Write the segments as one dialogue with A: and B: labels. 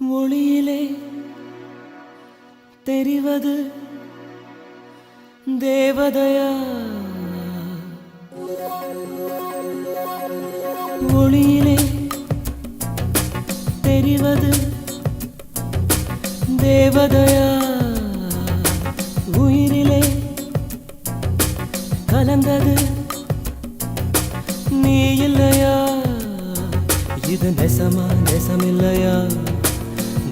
A: மொழியிலே தெரிவது தேவதையா? ஒளியிலே தெரிவது தேவதையா? உயிரிலே கலந்தது நீ இல்லையா? இது நெசமா நெசமில்லையா?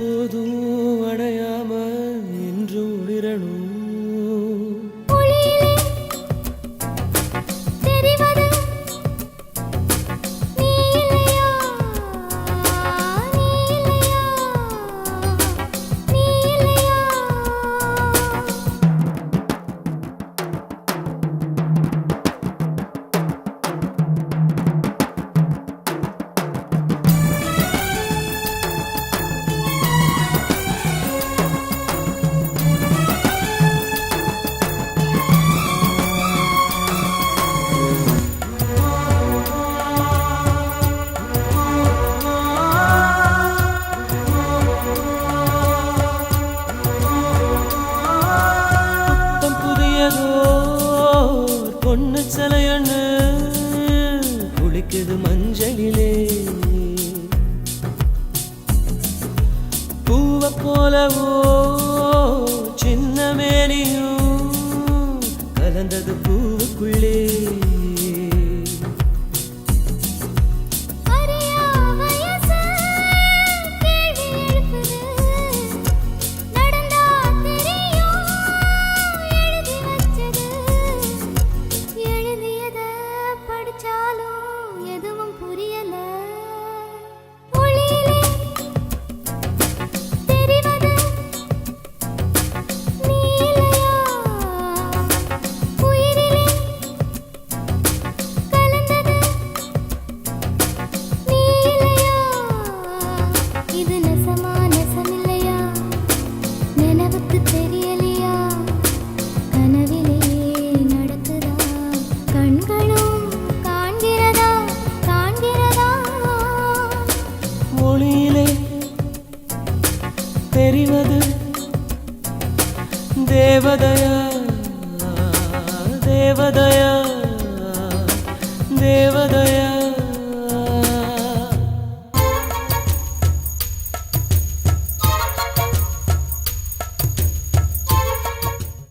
A: போதும். பொண்ணு சிலையண்ணு குளிக்குது மஞ்சளிலே. பூவை போலவோ சின்ன மேனியும் கலந்தது பூவுக்குள்ளே. தேவதையா தேவதையா